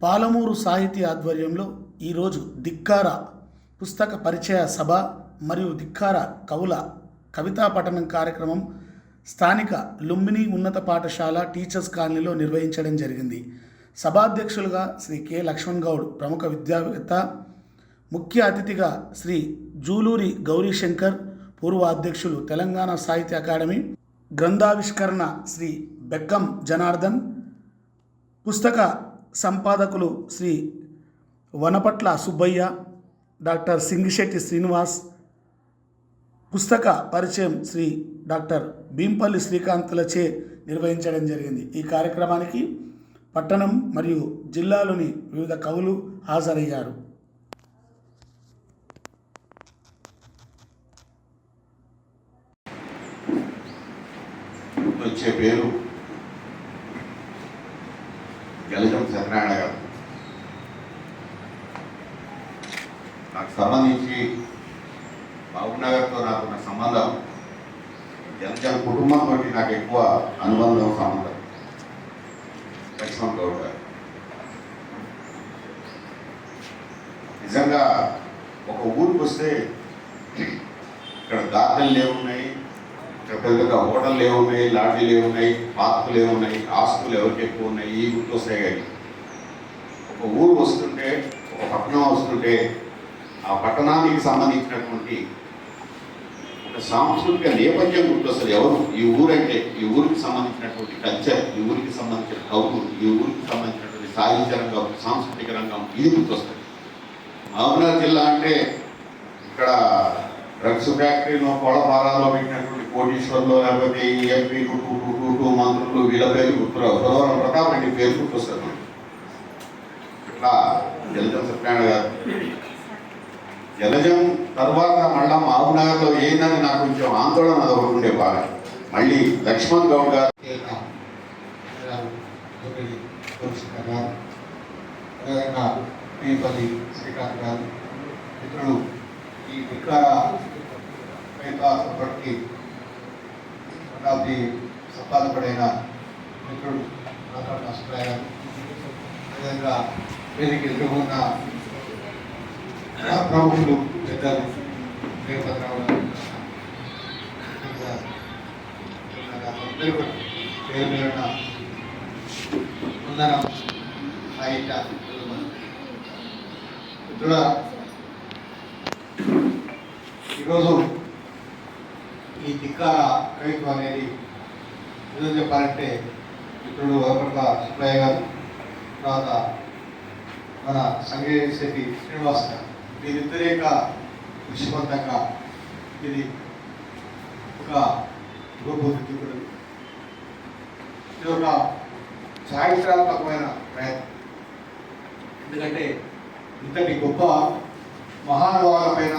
పాలమూరు సాహితీ ఆధ్వర్యంలో ఈరోజు ధిక్కార పుస్తక పరిచయ సభ మరియు ధిక్కార కవుల కవితా పఠనం కార్యక్రమం స్థానిక లుంబిని ఉన్నత పాఠశాల టీచర్స్ కాలనీలో నిర్వహించడం జరిగింది. సభాధ్యక్షులుగా శ్రీ కె. లక్ష్మణ్ గౌడ్ ప్రముఖ విద్యావేత్త ముఖ్య అతిథిగా శ్రీ జూలూరి గౌరీశంకర్ పూర్వ అధ్యక్షులు తెలంగాణ సాహిత్య అకాడమీ గ్రంథావిష్కరణ శ్రీ బెక్కం జనార్దన్ పుస్తక సంపాదకులు శ్రీ వనపట్ల సుబ్బయ్య డాక్టర్ సింగిశెట్టి శ్రీనివాస్ పుస్తక పరిచయం శ్రీ డాక్టర్ భీంపల్లి శ్రీకాంత్లచే నిర్వహించడం జరిగింది. ఈ కార్యక్రమానికి పట్టణం మరియు జిల్లాలోని వివిధ కవులు హాజరయ్యారు. వచ్చే పేరు గెలజం సత్యనారాయణ గారు నాకు సంబంధించి బాబునగర్తో నాకున్న సంబంధం జనజన కుటుంబంతో నాకు ఎక్కువ అనుబంధం సంబంధం. లక్ష్మణ్ గౌడ్ గారు. నిజంగా ఒక ఊరికి వస్తే ఇక్కడ గార్డెన్లు ఏమున్నాయి? పెద్దగా హోటళ్ళు ఏమున్నాయి లాడ్జీలు ఏమున్నాయి పార్కులు ఏమున్నాయి ఆస్తులు ఎవరికి ఎక్కువ ఉన్నాయి ఈ గుర్తు వస్తాయి కానీ ఒక ఊరు వస్తుంటే ఒక పట్టణం వస్తుంటే ఆ పట్టణానికి సంబంధించినటువంటి ఒక సాంస్కృతిక నేపథ్యం గుర్తొస్తుంది. ఎవరు? ఈ ఊరంటే ఈ ఊరికి సంబంధించినటువంటి కల్చర్ ఈ ఊరికి సంబంధించిన కవులు ఈ ఊరికి సంబంధించినటువంటి సాహిత్య రంగం సాంస్కృతిక రంగం ఇది గుర్తొస్తుంది. మహబూబ్నగర్ జిల్లా అంటే ఇక్కడ డ్రగ్స్ ఫ్యాక్టరీలో కోడపారాలో పెట్టినటువంటి కోటీశ్వర్లు లేకపోతే ఈ ఎంపీలు టూ టూ టూ టూ మంత్రులు వీళ్ళ పేరు గుర్తురావు. సురవరం ప్రతాప్ రెడ్డి పేరు గుర్తొస్తారు ఇట్లా జలజం సత్యనారాయణ గారు. జలజం తర్వాత మళ్ళా మహబూబ్నగర్లో ఏందని నాకు కొంచెం ఆందోళన అదొకటి ఉండే బాగా. మళ్ళీ లక్ష్మణ్ గౌడ్ గారు. శ్రీకాంత్ గారు. మిత్రులు ఈ వికార ఇప్పటికీ శతాబ్ది సంపాదకుడైన మిత్రుడు నాకాడు నష్టరాయ గారు అదేవిధంగా వేదిక ప్రముఖులు పెద్దలు వీరభద్రరావు గారు పేరు పేరున వందనం సాహిత్య మిత్రుల ఈరోజు ఈ ధిక్కార కవిత్వం అనేది ఏదో చెప్పాలంటే ఇప్పుడు వరపట్ల సుబ్బయ్య గారు తర్వాత మన సంగీత శెట్టి శ్రీనివాస్ గారు. వీరిద్దరి యొక్క విషయవంతంగా ఇది ఒక రూపుదిద్దుకుడు ఇది ఒక చారిత్రాత్మకమైన ప్రయత్నం. ఎందుకంటే ఇంతటి గొప్ప మహానుభావుల పైన